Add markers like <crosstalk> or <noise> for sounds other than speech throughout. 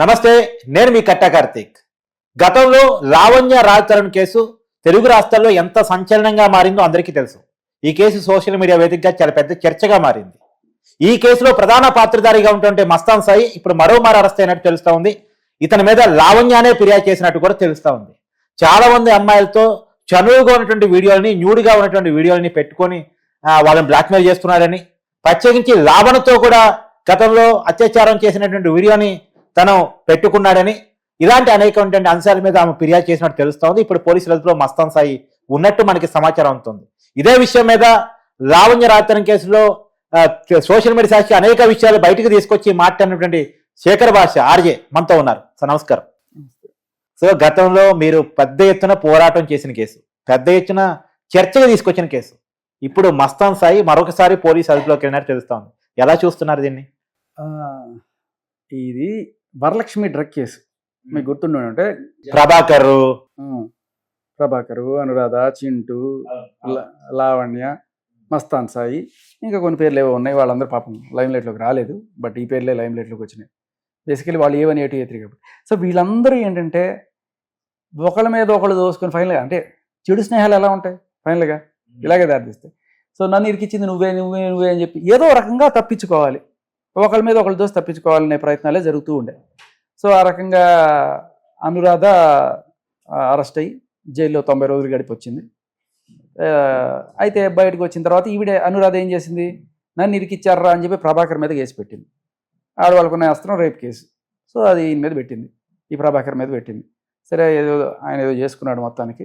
నమస్తే నేను మీ కట్ట కార్తీక్. గతంలో లావణ్య రాజతరుణ్ కేసు తెలుగు రాష్ట్రాల్లో ఎంత సంచలనంగా మారిందో అందరికీ తెలుసు. ఈ కేసు సోషల్ మీడియా వేదికగా చాలా పెద్ద చర్చగా మారింది. ఈ కేసులో ప్రధాన పాత్రధారిగా ఉంటుంటే మస్తాన్ సాయి ఇప్పుడు మరోమారు అరెస్ట్ అయినట్టు తెలుస్తూ ఉంది. ఇతని మీద లావణ్యానే ఫిర్యాదు చేసినట్టు కూడా తెలుస్తూ ఉంది. చాలా మంది అమ్మాయిలతో చనువుగా ఉన్నటువంటి వీడియోలని న్యూడ్గా ఉన్నటువంటి వీడియోలని పెట్టుకొని వాళ్ళని బ్లాక్మెయిల్ చేస్తున్నారని ప్రత్యేకించి లావణతో కూడా గతంలో అత్యాచారం చేసినటువంటి వీడియోని తను పెట్టుకున్నాడని ఇలాంటి అనేకటువంటి అంశాల మీద ఆమె ఫిర్యాదు చేసినట్టు తెలుస్తోంది. ఇప్పుడు పోలీసుల అదుపులో మస్తాన్ సాయి ఉన్నట్టు మనకి సమాచారం అవుతుంది ఇదే విషయం మీద లావణ్య రాతన కేసులో సోషల్ మీడియా సాక్షి అనేక విషయాలు బయటకు తీసుకొచ్చి మాట్లాడినటువంటి శేఖర్ భాష ఆర్జే మనతో ఉన్నారు. సార్ నమస్కారం. సో గతంలో మీరు పెద్ద ఎత్తున పోరాటం చేసిన కేసు పెద్ద ఎత్తున చర్చగా తీసుకొచ్చిన కేసు. ఇప్పుడు మస్తాన్ సాయి మరొకసారి పోలీస్ అదుపులోకి వెళ్ళినట్టు తెలుస్తోంది. ఎలా చూస్తున్నారు దీన్ని? ఇది వరలక్ష్మి డ్రగ్ కేసు. మీకు గుర్తుండే అంటే ప్రభాకర్. ప్రభాకరు అనురాధ చింటూ ల- లావణ్య మస్తాన్ సాయి ఇంకా కొన్ని పేర్లు ఏవో ఉన్నాయి. వాళ్ళందరూ పాపం లైమ్ లైట్లోకి రాలేదు. బట్ ఈ పేర్లే లైమ్ లైట్లోకి వచ్చినాయి. బేసికలీ వాళ్ళు A one A two A three కాబట్టి. సో వీళ్ళందరూ ఏంటంటే ఒకళ్ళ మీద ఒకళ్ళు దోసుకొని ఫైనల్గా అంటే చెడు స్నేహాలు ఎలా ఉంటాయి? ఫైనల్గా ఇలాగే దారితీస్తాయి. సో నన్ను ఇరికిచ్చింది నువ్వే నువ్వే నువ్వే అని చెప్పి ఏదో రకంగా తప్పించుకోవాలి. ఒకళ్ళ మీద ఒకళ్ళ దోసి తప్పించుకోవాలనే ప్రయత్నాలే జరుగుతూ ఉండే. సో ఆ రకంగా అనురాధ అరెస్ట్ అయ్యి జైల్లో తొంభై రోజులు గడిపి వచ్చింది అయితే బయటకు వచ్చిన తర్వాత ఈవిడే అనురాధ ఏం చేసింది? నన్ను ఇరికిచ్చారా అని చెప్పి ప్రభాకర్ మీద కేసు పెట్టింది. ఆడవాళ్ళకున్న అస్త్రం రేప్ కేసు. సో అది ఈయన మీద పెట్టింది. ఈ ప్రభాకర్ మీద పెట్టింది. సరే ఏదో ఆయన ఏదో చేసుకున్నాడు మొత్తానికి.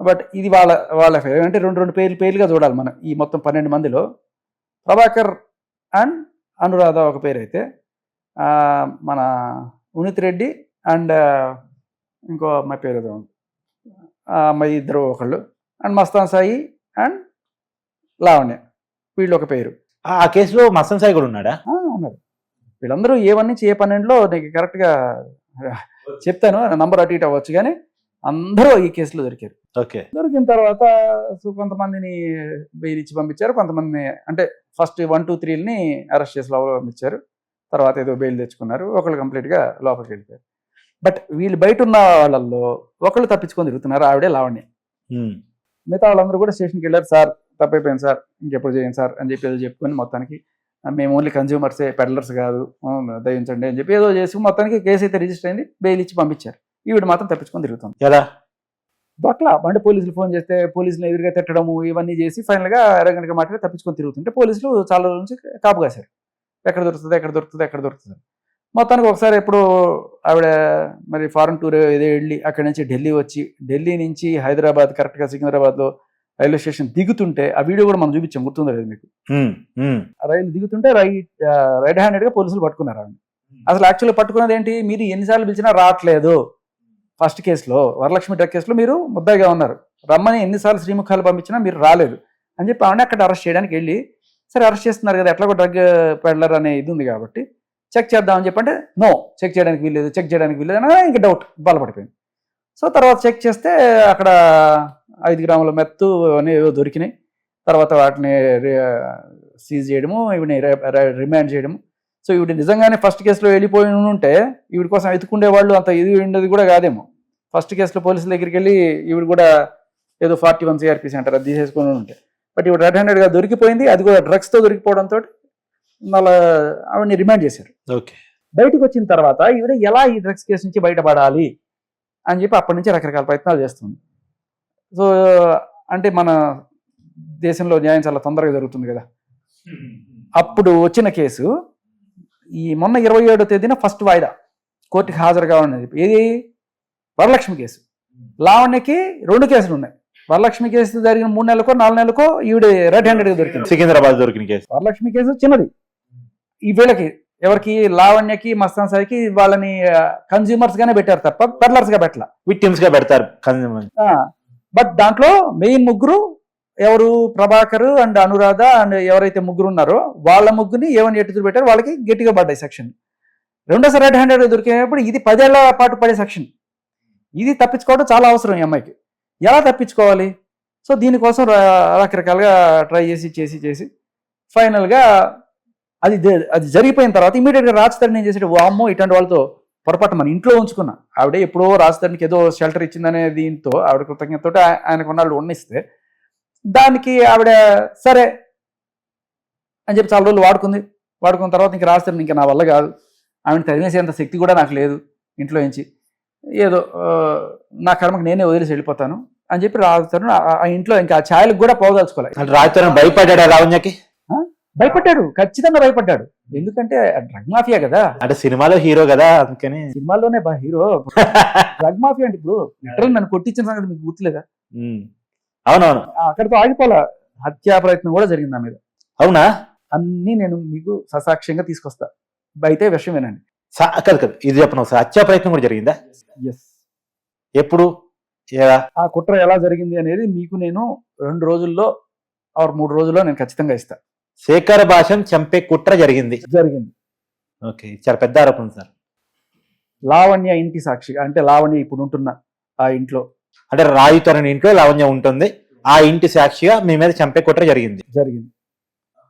బట్ ఇది వాళ్ళ వాళ్ళ అంటే రెండు రెండు పేర్లు పేర్లుగా చూడాలి మనం ఈ మొత్తం పన్నెండు మందిలో. ప్రభాకర్ అండ్ అనురాధ ఒక పేరు అయితే మన ఉనిత్ రెడ్డి అండ్ ఇంకో అమ్మాయి పేరు ఏదో ఉంది. ఆ అమ్మాయి ఇద్దరు ఒకళ్ళు. And Mastan Sai and Lavanya. వీళ్ళు ఒక పేరు. ఆ కేసులో మస్తాన్ సాయి కూడా ఉన్నాడా? ఉన్నారు వీళ్ళందరూ ఏ వన్ నుంచి ఏ పన్నెండులో నీకు కరెక్ట్గా చెప్తాను. నంబర్ అటు ఇటు అవ్వచ్చు కానీ అందరూ ఈ కేసులో దొరికారు. ఓకే. దొరికిన తర్వాత సో కొంతమందిని బెయిల్ ఇచ్చి పంపించారు. కొంతమందిని అంటే ఫస్ట్ వన్ టూ త్రీని అరెస్ట్ చేసి లోపల పంపించారు. తర్వాత ఏదో బెయిల్ తెచ్చుకున్నారు. ఒకళ్ళు కంప్లీట్గా లోపలికి వెళ్ళిపోయారు. బట్ వీళ్ళు బయట ఉన్న వాళ్ళల్లో ఒకళ్ళు తప్పించుకొని తిరుగుతున్నారు. ఆవిడే లావణ్య. మిగతా వాళ్ళందరూ కూడా స్టేషన్కి వెళ్ళారు. సార్ తప్పైపోయింది సార్. ఇంకెప్పుడు చేయండి సార్? అని చెప్పి ఏదో చెప్పుకొని మొత్తానికి "ఆ, మేము ఓన్లీ కన్జ్యూమర్సే పెడలర్స్ కాదు. దయించండి అని చెప్పి ఏదో చేసి మొత్తానికి కేసు అయితే రిజిస్టర్ అయింది. బెయిల్ ఇచ్చి పంపించారు. ఈవిడ మాత్రం తప్పించుకొని తిరుగుతుంది. ఎలా? అట్లా అంటే పోలీసులు ఫోన్ చేస్తే పోలీసులు ఎదురుగా తిట్టడము ఇవన్నీ చేసి ఫైనల్గా అరగంటగా మాట్లాడి తప్పించుకొని తిరుగుతుంటే పోలీసులు చాలా రోజుల నుంచి కాపు కాశారు. ఎక్కడ దొరుకుతుంది ఎక్కడ దొరుకుతుంది ఎక్కడ దొరుకుతుంది. మొత్తానికి ఒకసారి ఎప్పుడు ఆవిడ మరి ఫారెన్ టూర్ ఏదో వెళ్ళి అక్కడి నుంచి ఢిల్లీ వచ్చి ఢిల్లీ నుంచి హైదరాబాద్ కరెక్ట్గా సికింద్రాబాద్లో రైల్వే స్టేషన్ దిగుతుంటే ఆ వీడియో కూడా మనం చూపించాం గుర్తుందా లేదు మీకు? రైలు దిగుతుంటే రైట్ రైట్ హ్యాండెడ్గా పోలీసులు పట్టుకున్నారు ఆవిడ అసలు యాక్చువల్గా పట్టుకున్నది ఏంటి మీరు ఎన్నిసార్లు పిలిచినా రావట్లేదు. ఫస్ట్ కేసులో వరలక్ష్మి డ్రగ్ కేసులో మీరు ముద్దాయిగా ఉన్నారు. రమ్మని ఎన్నిసార్లు శ్రీముఖాలు పంపించినా మీరు రాలేదు. అని చెప్పి ఆవిడ అక్కడ అరెస్ట్ చేయడానికి వెళ్ళి సరే అరెస్ట్ చేస్తున్నారు కదా ఎట్లా డ్రగ్ పెడలర్ అనే ఇది ఉంది కాబట్టి చెక్ చేద్దామని చెప్పంటే నో చెక్ చేయడానికి వీల్లేదు చెక్ చేయడానికి వీల్లేదు అని ఇంకా డౌట్ బలపడిపోయింది సో తర్వాత చెక్ చేస్తే అక్కడ ఐదు గ్రాముల మెత్తు అని ఏవో దొరికినాయి. తర్వాత వాటిని సీజ్ చేయడము ఇవిని రిమాండ్ చేయడము. సో ఈవిడ నిజంగానే ఫస్ట్ కేసులో వెళ్ళిపోయి ఉంటే ఈవిడ కోసం ఎత్తుకుండే వాళ్ళు అంత ఇది ఉండేది కూడా కాదేమో. ఫస్ట్ కేసులో పోలీసుల దగ్గరికి వెళ్ళి ఈవిడ కూడా ఏదో ఫార్టీ వన్ సిఆర్పీసీ అంటారు అది తీసేసుకొని ఉంటే బట్ ఈవిడ రెడ్ హ్యాండెడ్గా దొరికిపోయింది అది కూడా డ్రగ్స్తో దొరికిపోవడంతో మళ్ళీ ఆవిడని రిమాండ్ చేశారు. ఓకే. బయటకు వచ్చిన తర్వాత ఈవిడ ఎలా ఈ డ్రగ్స్ కేసు నుంచి బయటపడాలి అని చెప్పి అప్పటి నుంచి రకరకాల ప్రయత్నాలు చేస్తుంది. సో అంటే మన దేశంలో న్యాయం చాలా తొందరగా జరుగుతుంది కదా. అప్పుడు వచ్చిన కేసు ఈ మొన్న ఇరవై ఏడో తేదీన ఫస్ట్ వాయిదా. కోర్టుకి హాజరుగా ఉన్నది ఏది? వరలక్ష్మి కేసు. లావణ్యకి రెండు కేసులు ఉన్నాయి వరలక్ష్మి కేసు జరిగిన మూడు నెలలకో నాలుగు నెలలకో ఈవిడ రెడ్ హ్యాండెడ్గా దొరికింది. సికింద్రాబాద్ దొరికిన కేసు. వరలక్ష్మి కేసు చిన్నది. ఈ వీళ్ళకి ఎవరికి? లావణ్యకి మస్తాన్ సాయికి వాళ్ళని కన్జ్యూమర్స్ గానే పెట్టారు తప్ప పెర్లర్స్గా పెట్టాల. విక్టిమ్స్గా పెడతారు బట్ దాంట్లో మెయిన్ ముగ్గురు ఎవరు ప్రభాకర్ అండ్ అనురాధ అండ్ ఎవరైతే ముగ్గురు ఉన్నారో వాళ్ళ ముగ్గురిని ఏమని ఎట్టు పెట్టారు వాళ్ళకి గట్టిగా పడ్డాయి సెక్షన్ రెండోసారి రెడ్ హ్యాండెడ్ దొరికినప్పుడు ఇది పదేళ్ళ పాటు పడే సెక్షన్ ఇది తప్పించుకోవడం చాలా అవసరం ఈ అమ్మాయికి. ఎలా తప్పించుకోవాలి? సో దీనికోసం రకరకాలుగా ట్రై చేసి చేసి చేసి ఫైనల్గా అది అది జరిగిపోయిన తర్వాత ఇమీడియట్గా రాజ్ నేను ఏం చేసాడు "ఓ అమ్మో వాళ్ళతో పొరపాటు మన ఇంట్లో ఉంచుకున్నా. ఆవిడ ఎప్పుడో రాజధానికి ఏదో షెల్టర్ ఇచ్చిందనే దీంతో ఆవిడ కృతజ్ఞతతో ఆయనకు ఉన్నాళ్ళు ఉన్నిస్తే దానికి ఆవిడ సరే అని చెప్పి చాలా రోజులు వాడుకుంది. వాడుకున్న తర్వాత ఇంక రాజధాని ఇంకా నా వల్ల కాదు. ఆవిడ తరిమేసేంత శక్తి కూడా నాకు లేదు ఇంట్లో నుంచి. ఏదో నా కర్మకు నేనే వదిలేసి వెళ్ళిపోతాను అని చెప్పి రాజధాని ఆ ఇంట్లో ఇంకా ఆ ఛాయలకు కూడా పోదలుచుకోలేదు అంటే రాజతరుణ్ భయపడ్డా లావణ్యకి భయపడ్డాడు. ఖచ్చితంగా భయపడ్డాడు. ఎందుకంటే డ్రగ్ మాఫియా కదా. అంటే సినిమాలో హీరో కదా అందుకని. సినిమాల్లోనే బా హీరో. <laughs> డ్రగ్ మాఫియా అంటే ఇప్పుడు లిటరల్ నన్ను కొట్టించిన సంగతి మీకు గుర్తులేదా. అవునవును. అక్కడితో ఆగిపోలే. హత్యా ప్రయత్నం కూడా జరిగింది నా మీద. అవునా? అన్నీ నేను మీకు ససాక్ష్యంగా తీసుకొస్తా. అయితే విషయం వినండి. కాదు కాదు. ఇది చెప్పను. ఒకసారి హత్యా ప్రయత్నం కూడా జరిగిందా? ఎస్ ఎప్పుడు? ఆ కుట్ర ఎలా జరిగింది అనేది మీకు నేను రెండు రోజుల్లో ఆరు మూడు రోజుల్లో నేను ఖచ్చితంగా ఇస్తా. శేఖర్ భాషను చంపే కుట్ర జరిగింది. జరిగింది. ఓకే. చాలా పెద్ద ఆరోపణ సార్. లావణ్య ఇంటి సాక్షిగా అంటే లావణ్య ఇప్పుడు ఉంటున్న ఆ ఇంట్లో. అంటే రాయుతరుని ఇంట్లో లావణ్య ఉంటుంది. ఆ ఇంటి సాక్షిగా మీ మీద చంపే కుట్ర జరిగింది. జరిగింది.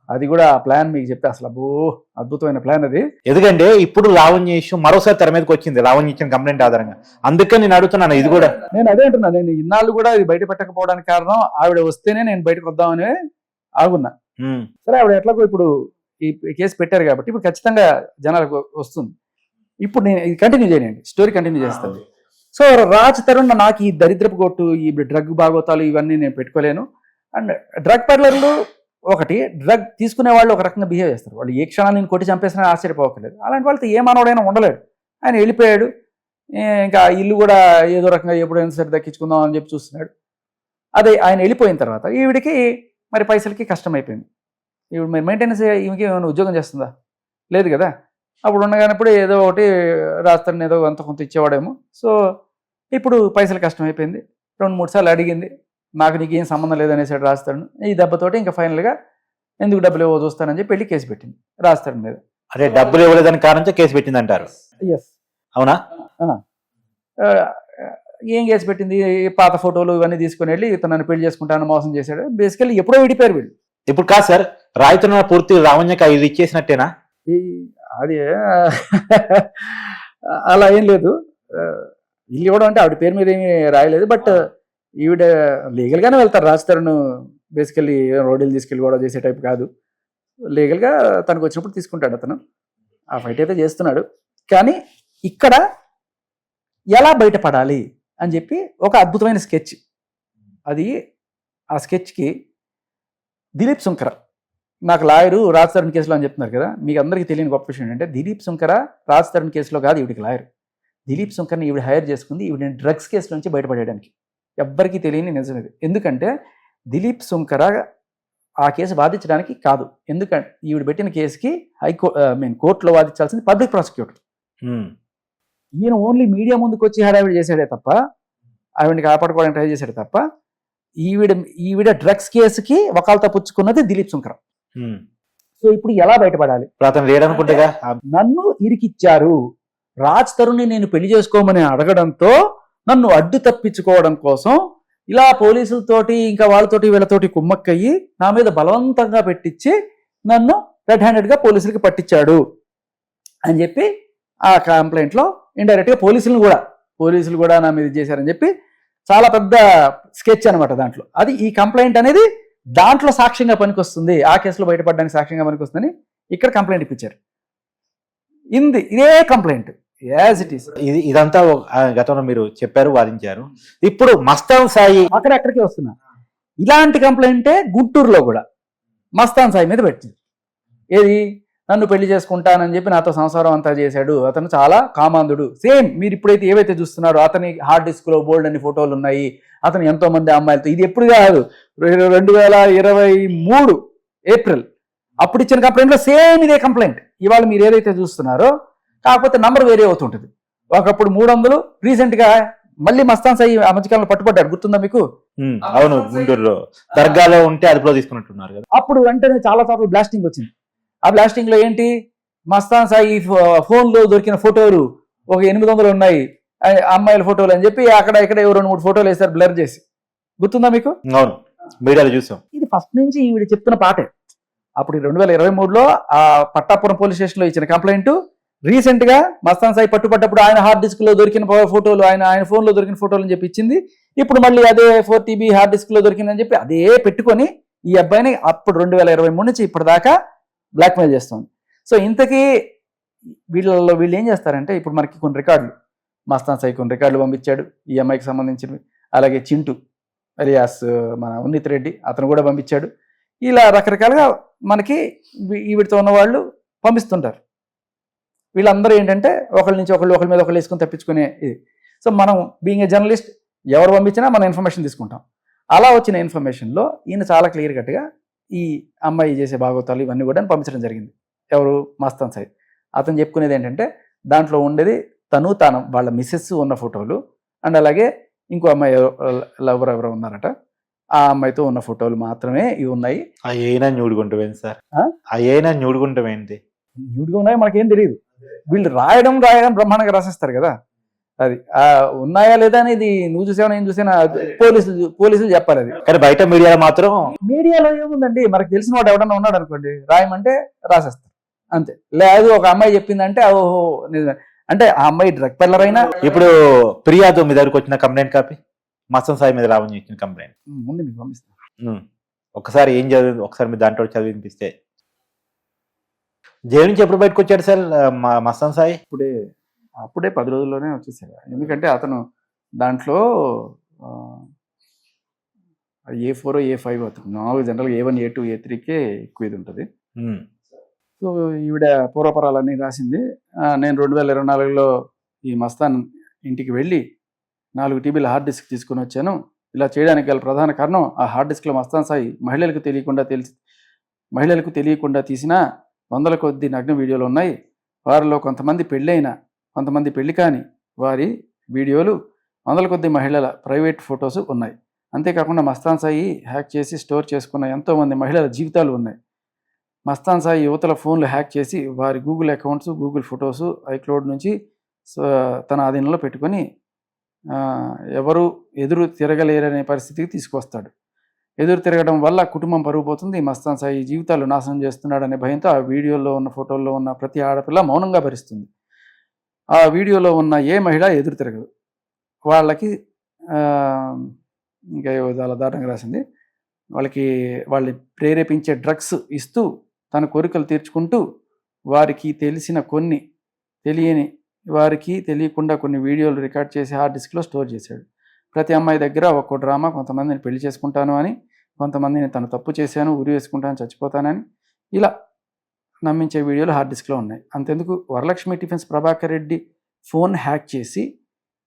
అది కూడా ఆ ప్లాన్ మీకు చెప్తే అసలు అబ్బో అద్భుతమైన ప్లాన్ అది. ఎందుకంటే ఇప్పుడు లావణ్య ఇష్యూ మరోసారి తెర మీదకి వచ్చింది లావణ్య ఇచ్చిన కంప్లైంట్ ఆధారంగా. అందుకని నేను అడుగుతున్నాను ఇది కూడా. నేను అదే అంటున్నా నేను ఇన్నాళ్ళు కూడా ఇది బయట పెట్టకపోవడానికి కారణం ఆవిడ వస్తేనే నేను బయటకు వద్దామని ఆగున్నా. సరే ఆవిడ ఎట్లాగో ఇప్పుడు ఈ కేసు పెట్టారు కాబట్టి ఇప్పుడు ఖచ్చితంగా జనాలకు వస్తుంది. ఇప్పుడు నేను ఇది కంటిన్యూ చేయండి స్టోరీ కంటిన్యూ చేస్తాను. సో రాజ్ తరుణ్ నాకు ఈ దరిద్రపు కొట్టు ఈ డ్రగ్ భాగోతాలు ఇవన్నీ నేను పెట్టుకోలేను. అండ్ డ్రగ్ పెర్లర్లు ఒకటి డ్రగ్ తీసుకునే వాళ్ళు ఒక రకంగా బిహేవ్ చేస్తారు. వాళ్ళు ఏ క్షణాలు నేను కొట్టి చంపేసినా ఆశ్చర్యపోకలేదు అలాంటి వాళ్ళతో ఏ మానవుడైనా ఉండలేడు. ఆయన వెళ్ళిపోయాడు. ఇంకా ఇల్లు కూడా ఏదో రకంగా ఎప్పుడైనా సరే దక్కించుకుందాం అని చెప్పి చూస్తున్నాడు. అదే ఆయన వెళ్ళిపోయిన తర్వాత ఈవిడికి మరి పైసలకి కష్టం అయిపోయింది. ఇప్పుడు మరి మెయింటెనెన్స్ ఈమెకి ఏమైనా ఉద్యోగం చేస్తుందా? లేదు కదా. అప్పుడు ఉండగానప్పుడు ఏదో ఒకటి రాస్తాను ఏదో అంత కొంత ఇచ్చేవాడేమో. సో ఇప్పుడు పైసలు కష్టం అయిపోయింది రెండు మూడు సార్లు అడిగింది. నాకు నీకు ఏం సంబంధం లేదనేసాడు రాస్తాడు. ఈ దెబ్బతోటి ఇంకా ఫైనల్గా ఎందుకు డబ్బులు ఇవ్వ చూస్తానని చెప్పి వెళ్ళి కేసు పెట్టింది. రాస్తాడు మీద. అదే డబ్బులు ఇవ్వలేదని కారణంతో కేసు పెట్టింది అంటారు. ఎస్ అవునా? ఏం కేసు పెట్టింది? పాత ఫోటోలు ఇవన్నీ తీసుకుని వెళ్ళి ఇతను నన్ను పెళ్ళి చేసుకుంటాను మోసం చేశాడు. బేసికల్లీ ఎప్పుడో విడిపోయారు వీళ్ళు. ఇప్పుడు కాదు సార్ రాయుతరుణ పూర్తి లావణ్యకి ఐదు ఇచ్చేసినట్టేనా? అది. అలా ఏం లేదు. ఇల్లు ఇవ్వడం అంటే ఆవిడ పేరు మీద ఏమీ రాయలేదు బట్ ఈవిడ లీగల్గానే వెళ్తారు. రాజధాని బేసికల్లీ రోడ్లు తీసుకెళ్ళి కూడా చేసే టైప్ కాదు. లీగల్గా తనకు వచ్చినప్పుడు తీసుకుంటాడు అతను. ఆ ఫైట్ అయితే చేస్తున్నాడు. కానీ ఇక్కడ ఎలా బయటపడాలి అని చెప్పి ఒక అద్భుతమైన స్కెచ్ అది ఆ స్కెచ్కి దిలీప్ సుంకర నాకు లాయరు రాజ్ తరుణ్ కేసులో అని చెప్తున్నారు కదా మీకు అందరికీ తెలియని గొప్ప విషయం ఏంటంటే దిలీప్ సుంకర రాజ్ తరుణ్ కేసులో కాదు ఈవిడికి లాయర్. దిలీప్ సుంకర్ని ఈవిడ హైర్ చేసుకుంది ఈవిడ డ్రగ్స్ కేసు నుంచి బయటపడేయడానికి. ఎవ్వరికీ తెలియని నిజం ఇది. ఎందుకంటే దిలీప్ సుంకర ఆ కేసు వాదించడానికి కాదు. ఎందుకంటే ఈవిడ పెట్టిన కేసుకి హైకో మీన్ కోర్టులో వాదించాల్సింది పబ్లిక్ ప్రాసిక్యూటర్. ఈయన ఓన్లీ మీడియా ముందుకు వచ్చి హడావిడి చేశాడే తప్ప ఆవిడని కాపాడుకోవడానికి ట్రై చేశాడు తప్ప ఈవిడ ఈవిడ డ్రగ్స్ కేసుకి వకాలతో పుచ్చుకున్నది దిలీప్ సుంకర ఉమ్. సో ఇప్పుడు ఎలా బయటపడాలి? అతను లేడనుకుంటేగా? నన్ను ఇరికిచ్చారు. రాజ్ తరుణ్ని నేను పెళ్ళి చేసుకోమని అడగడంతో నన్ను అడ్డు తప్పించుకోవడం కోసం ఇలా పోలీసులతోటి ఇంకా వాళ్ళతోటి వీళ్ళతోటి కుమ్మక్కయ్యి నా మీద బలవంతంగా పెట్టించి నన్ను రెడ్ హ్యాండెడ్గా పోలీసులకి పట్టించాడు అని చెప్పి ఆ కంప్లైంట్లో ఇండైరెక్ట్గా పోలీసులను కూడా పోలీసులు కూడా నా మీద ఇది చేశారని చెప్పి చాలా పెద్ద స్కెచ్ అనమాట దాంట్లో. అది ఈ కంప్లైంట్ అనేది దాంట్లో సాక్ష్యంగా పనికొస్తుంది. ఆ కేసులో బయటపడడానికి సాక్ష్యంగా పనికొస్తుందని ఇక్కడ కంప్లైంట్ ఇప్పించారు. ఇంది ఇదే కంప్లైంట్ యాజ్ ఇట్ ఈస్ ఇది ఇదంతా గతంలో మీరు చెప్పారు వాదించారు. ఇప్పుడు మస్తాన్ సాయి అక్కడ ఎక్కడికి వస్తున్నా? ఇలాంటి కంప్లైంటే గుంటూరులో కూడా. మస్తాన్ సాయి మీద పెట్టింది. ఏది? నన్ను పెళ్ళి చేసుకుంటానని చెప్పి నాతో సంసారం అంతా చేశాడు. అతను చాలా కామాంధుడు. సేమ్ మీరు ఇప్పుడైతే ఏవైతే చూస్తున్నారో అతని హార్డ్ డిస్క్లో బోల్డ్ అన్ని ఫోటోలు ఉన్నాయి. అతను ఎంతో మంది అమ్మాయిలతో ఇది ఎప్పుడు కాదు. రెండు వేల ఇరవై మూడు ఏప్రిల్. అప్పుడు ఇచ్చిన కంప్లైంట్లో సేమ్ ఇదే కంప్లైంట్. ఇవాళ మీరు ఏదైతే చూస్తున్నారో కాకపోతే నంబర్ వేరే అవుతుంటది. ఒకప్పుడు మూడు వందలు రీసెంట్గా మళ్ళీ మస్తాన్ సాయి ఆ మధ్యకాలంలో పట్టుబడ్డాడు. గుర్తుందా మీకు? అవును గుంటూరులో. దర్గాలో ఉంటే అదుపులో తీసుకున్నట్టున్నారు కదా. అప్పుడు వెంటనే చాలా చోట్ల బ్లాస్టింగ్ వచ్చింది. ఆ బ్లాస్టింగ్లో ఏంటి? మస్తాన్ సాయి ఫోన్లో దొరికిన ఫోటోలు ఒక ఎనిమిది వందలు ఉన్నాయి. ఆ అమ్మాయిల ఫోటోలు అని చెప్పి అక్కడ ఇక్కడ ఎవరు రెండు మూడు ఫోటోలు వేస్తారు బ్లర్ చేసి. గుర్తుందా మీకు? అవును. మీడియాలో చూసాం. ఇది ఫస్ట్ నుంచి ఈవిడ చెప్తున్న పాటే. అప్పుడు రెండు వేల ఇరవై మూడులో ఆ పట్టాపురం పోలీస్ స్టేషన్లో ఇచ్చిన కంప్లైంట్ రీసెంట్గా మస్తాన్ సాయి పట్టుపడ్డప్పుడు ఆయన హార్డ్ డిస్క్లో దొరికిన ఫోటోలు ఆయన ఆయన ఫోన్లో దొరికిన ఫోటోలు అని చెప్పి ఇచ్చింది. ఇప్పుడు మళ్ళీ అదే ఫోర్ టీబీ హార్డ్ డిస్క్లో దొరికిందని చెప్పి అదే పెట్టుకొని ఈ అబ్బాయిని అప్పుడు రెండు వేల ఇరవై మూడు నుంచి ఇప్పటిదాకా బ్లాక్మెయిల్ చేస్తుంది. సో ఇంతకీ వీళ్ళల్లో వీళ్ళు ఏం చేస్తారంటే ఇప్పుడు మనకి కొన్ని రికార్డులు. మస్తాన్ సాయి కొన్ని రికార్డులు పంపించాడు. ఈ అమ్మాయికి సంబంధించినవి అలాగే చింటు అలియాస్ మన ఉన్నిత్ రెడ్డి అతను కూడా పంపించాడు. ఇలా రకరకాలుగా మనకి వీటితో ఉన్న వాళ్ళు పంపిస్తుంటారు. వీళ్ళందరూ ఏంటంటే ఒకళ్ళ నుంచి ఒకళ్ళు ఒకళ్ళ మీద ఒకళ్ళు వేసుకొని తప్పించుకునే ఇది. సో మనం బీయింగ్ ఏ జర్నలిస్ట్ ఎవరు పంపించినా మనం ఇన్ఫర్మేషన్ తీసుకుంటాం. అలా వచ్చిన ఇన్ఫర్మేషన్లో ఈయన చాలా క్లియర్ కట్గా ఈ అమ్మాయి చేసే భాగవతాలు ఇవన్నీ కూడా పంపించడం జరిగింది. ఎవరు? మస్తాన్ సాయి. అతను చెప్పుకునేది ఏంటంటే దాంట్లో ఉండేది తను తాను వాళ్ళ మిస్సెస్ ఉన్న ఫోటోలు అండ్ అలాగే ఇంకో అమ్మాయి లవర్ ఎవరో ఉన్నారట. ఆ అమ్మాయితో ఉన్న ఫోటోలు మాత్రమే ఇవి ఉన్నాయి. ఆ ఏనా న్యూడుకుంటామేంటి సార్? ఏనా న్యూడుకుంటామేంటి న్యూడ్గా ఉన్నాయో? మనకేం తెలియదు వీళ్ళు రాయడం రాయడం బ్రహ్మాండంగా రాసేస్తారు కదా. అది ఆ ఉన్నాయా లేదా అనేది నువ్వు చూసావా నేను చూసానా పోలీసులు పోలీసులు చెప్పాలి అది. కానీ బయట మీడియాలో మాత్రం మీడియాలో ఏముందండి మనకు తెలిసిన వాడు ఎవడన్నా ఉన్నాడు అనుకోండి రాయమంటే రాసేస్తారు అంతే. లేదు ఒక అమ్మాయి చెప్పిందంటే ఓహో నిజమే. అంటే ఆ అమ్మాయి డ్రగ్ పెల్లర్ అయినా ఇప్పుడు ఫిర్యాదు మీ దగ్గరకు వచ్చిన కంప్లైంట్ కాపీ? మస్తం సాయి మీద రావని ఇచ్చిన కంప్లైంట్. ముందు మీకు పంపిస్తాను. ఒకసారి ఏం చదివి ఒకసారి మీరు దాంట్లో చదివినిపిస్తే జైలు నుంచి ఎప్పుడు బయటకు వచ్చాడు సార్ మస్తాన్ సాయి? అప్పుడే అప్పుడే పది రోజుల్లోనే వచ్చేసారు ఎందుకంటే అతను దాంట్లో ఏ ఫోర్ ఏ ఫైవ్ అతను మామూలుగా జనరల్గా ఏ వన్ ఏ టూ ఏ త్రీకే ఎక్కువ ఇది ఉంటుంది. సో ఈవిడ పూర్వపరాలన్నీ రాసింది. నేను రెండు వేల ఇరవై నాలుగులో ఈ మస్తాన్ ఇంటికి వెళ్ళి నాలుగు టీబీల హార్డ్ డిస్క్ తీసుకొని వచ్చాను. ఇలా చేయడానికి గల ప్రధాన కారణం ఆ హార్డ్ డిస్క్లో మస్తాన్ సాయి మహిళలకు తెలియకుండా తెలిసి మహిళలకు తెలియకుండా తీసిన వందల కొద్ది నగ్న వీడియోలు ఉన్నాయి. వారిలో కొంతమంది పెళ్ళైన కొంతమంది పెళ్ళి కాని వారి వీడియోలు వందల కొద్ది మహిళల ప్రైవేట్ ఫొటోస్ ఉన్నాయి. అంతేకాకుండా మస్తాన్ సాయి హ్యాక్ చేసి స్టోర్ చేసుకున్న ఎంతోమంది మహిళల జీవితాలు ఉన్నాయి. మస్తాన్ సాయి యువతల ఫోన్లు హ్యాక్ చేసి వారి Google accounts Google photos iCloud నుంచి తన ఆధీనంలో పెట్టుకొని ఎవరు ఎదురు తిరగలేరనే పరిస్థితికి తీసుకొస్తాడు ఎదురు తిరగడం వల్ల కుటుంబం పరుగుపోతుంది. మస్తాన్ సాయి జీవితాలు నాశనం చేస్తున్నాడనే భయంతో ఆ వీడియోలో ఉన్న ఫోటోల్లో ఉన్న ప్రతి ఆడపిల్ల మౌనంగా భరిస్తుంది. ఆ వీడియోలో ఉన్న ఏ మహిళ ఎదురు తిరగదు. వాళ్ళకి ఇంకా ఏవో చాలా దారుణంగా రాసింది. వాళ్ళకి వాళ్ళని ప్రేరేపించే డ్రగ్స్ ఇస్తూ తన కోరికలు తీర్చుకుంటూ వారికి తెలిసిన కొన్ని తెలియని వారికి తెలియకుండా కొన్ని వీడియోలు రికార్డ్ చేసి హార్డ్ డిస్క్లో స్టోర్ చేశాడు. ప్రతి అమ్మాయి దగ్గర ఒక్కో డ్రామా కొంతమందిని పెళ్ళి చేసుకుంటాను అని కొంతమందిని తను తప్పు చేశాను ఉరి వేసుకుంటాను చచ్చిపోతానని ఇలా నమ్మించే వీడియోలు హార్డ్ డిస్క్లో ఉన్నాయి. అంతెందుకు Varalakshmi tiffins Prabhakar Reddy phone hack చేసి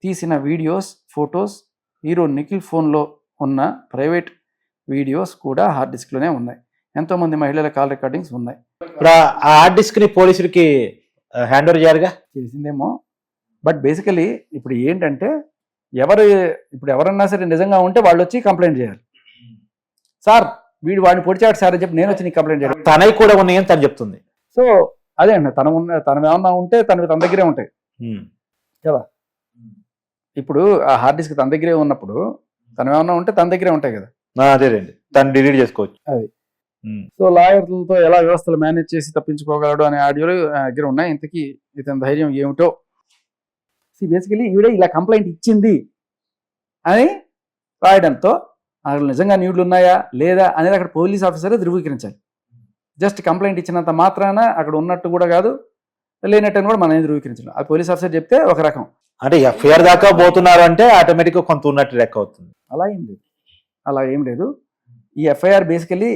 తీసిన వీడియోస్ ఫొటోస్ హీరో నిఖిల్ ఫోన్లో ఉన్న ప్రైవేట్ వీడియోస్ కూడా హార్డ్ డిస్క్లోనే ఉన్నాయి. ఎంతోమంది మహిళల కాల్ రికార్డింగ్స్ ఉన్నాయి. ఇప్పుడు ఆ హార్డ్ డిస్క్ని పోలీసులకి హ్యాండ్ ఓవర్ చేయాలిగా? తెలిసిందేమో బట్ బేసికలీ ఇప్పుడు ఏంటంటే ఎవరు ఇప్పుడు ఎవరన్నా సరే నిజంగా ఉంటే వాళ్ళు వచ్చి కంప్లైంట్ చేయాలి. సార్ వీడు వాడిని పొడిచాడు సార్ అని చెప్పి నేను వచ్చి నీకు కంప్లైంట్ చేయాలి తనవి కూడా ఉన్నాయని తను చెప్తుంది. సో అదే అండి తన ఉన్న తన ఏమన్నా ఉంటే తన తన దగ్గరే ఉంటాయి. ఉమ్. ఇప్పుడు ఆ హార్డ్ డిస్క్ తన దగ్గరే ఉన్నప్పుడు తన ఏమన్నా ఉంటే తన దగ్గరే ఉంటాయి కదా? ఆ, అదేలేండి తను డిలీట్ చేసుకోవచ్చు. అది. సో లాయర్లతో ఎలా వ్యవస్థలు మేనేజ్ చేసి తప్పించుకోగలడు అనే ఆడియోలు దగ్గర ఉన్నాయి. ఇంతకీ ఇతని ధైర్యం ఏమిటో? బేసికలీ ఈవిడ ఇలా కంప్లైంట్ ఇచ్చింది అని రాయడంతో అసలు నిజంగా న్యూడ్లు ఉన్నాయా? లేదా? అనేది అక్కడ పోలీస్ ఆఫీసర్ ధృవీకరించాలి. జస్ట్ కంప్లైంట్ ఇచ్చినంత మాత్రాన అక్కడ ఉన్నట్టు కూడా కాదు లేనట్టు కూడా మనం ధృవీకరించాలి. ఆ పోలీస్ ఆఫీసర్ చెప్తే ఒక రకం. అంటే ఎఫ్ఐఆర్ దాకా పోతున్నారు అంటే ఆటోమేటిక్గా కొంత ఉన్నట్టు లెక్క అవుతుంది. అలా ఏం లేదు. అలా ఏం లేదు. ఈ ఎఫ్ఐఆర్ బేసికలీ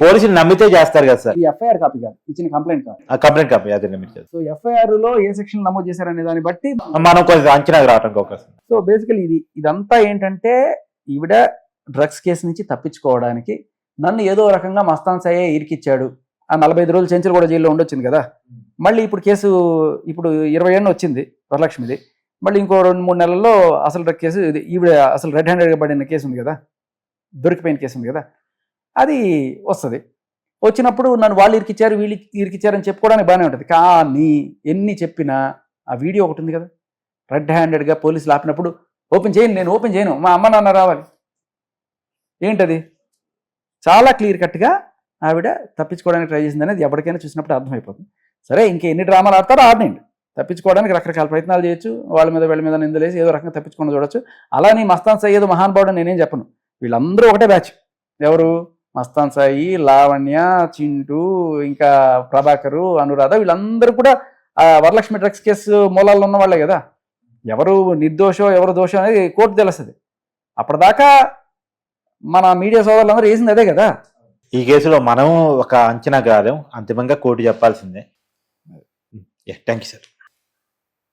పోలీసులు నమ్మితే చేస్తారు కదా సార్. ఈ ఎఫ్ఐఆర్ కాపీ కాదు. ఇచ్చిన కంప్లైంట్ కాదు. ఆ కంప్లైంట్ కాపీ అదే చేస్తారు. సో ఎఫ్ఐఆర్లో ఏ సెక్షన్ నమోదు చేశారనే దాన్ని బట్టి మనం కొంచెం అంచనాకు రావడానికి అవకాశం సో బేసికలీ ఇది ఇదంతా ఏంటంటే ఈవిడ డ్రగ్స్ కేసు నుంచి తప్పించుకోవడానికి నన్ను ఏదో రకంగా మస్తాన్ సాయే ఇరికిచ్చాడు. ఆ నలభై ఐదు రోజులు చెంచులు కూడా జైల్లో ఉండొచ్చింది కదా. మళ్ళీ ఇప్పుడు కేసు ఇప్పుడు ఇరవై ఏళ్ళు వచ్చింది వరలక్ష్మిది. మళ్ళీ ఇంకో రెండు మూడు నెలల్లో అసలు డ్రగ్ కేసు ఇది ఈవిడ అసలు రెడ్ హ్యాండెడ్గా పడిన కేసు ఉంది కదా. దొరికిపోయిన కేసు ఉంది కదా. అది వస్తుంది. వచ్చినప్పుడు నన్ను వాళ్ళు ఇరికిచ్చారు వీళ్ళు ఇరికిచ్చారని చెప్పుకోవడానికి బాగానే ఉంటుంది. కానీ ఎన్ని చెప్పినా ఆ వీడియో ఒకటి ఉంది కదా. రెడ్ హ్యాండెడ్గా పోలీసులు ఆపినప్పుడు ఓపెన్ చేయను నేను ఓపెన్ చేయను. మా అమ్మ నాన్న రావాలి. ఏంటది? చాలా క్లియర్ కట్గా ఆవిడ తప్పించుకోవడానికి ట్రై చేసింది అనేది ఎవరికైనా చూసినప్పుడు అర్థమైపోతుంది. సరే ఇంకా ఎన్ని డ్రామాలు ఆడతారో ఆడినండి తప్పించుకోవడానికి రకరకాల ప్రయత్నాలు చేయొచ్చు వాళ్ళ మీద వీళ్ళ మీద నిందలేసి ఏదో రకంగా తప్పించుకుని చూడొచ్చు. అలానే మస్తాన్ సాయి ఏదో మహానుభావుడు అని నేనేం చెప్పను. వీళ్ళందరూ ఒకటే బ్యాచ్. ఎవరు? మస్తాన్ సాయి లావణ్య చింటూ ఇంకా ప్రభాకరు అనురాధ వీళ్ళందరూ కూడా ఆ వరలక్ష్మి డ్రగ్స్ కేసు మూలాల్లో ఉన్న వాళ్ళే కదా. ఎవరు నిర్దోషో ఎవరు దోషం అనేది కోర్టు తెలుస్తుంది. అప్పటిదాకా మన మీడియా సోదరులందరూ వేసింది అదే కదా? ఈ కేసులో మనం ఒక అంచనా కాలేం అంతిమంగా కోర్టు చెప్పాల్సిందే. Thank you sir.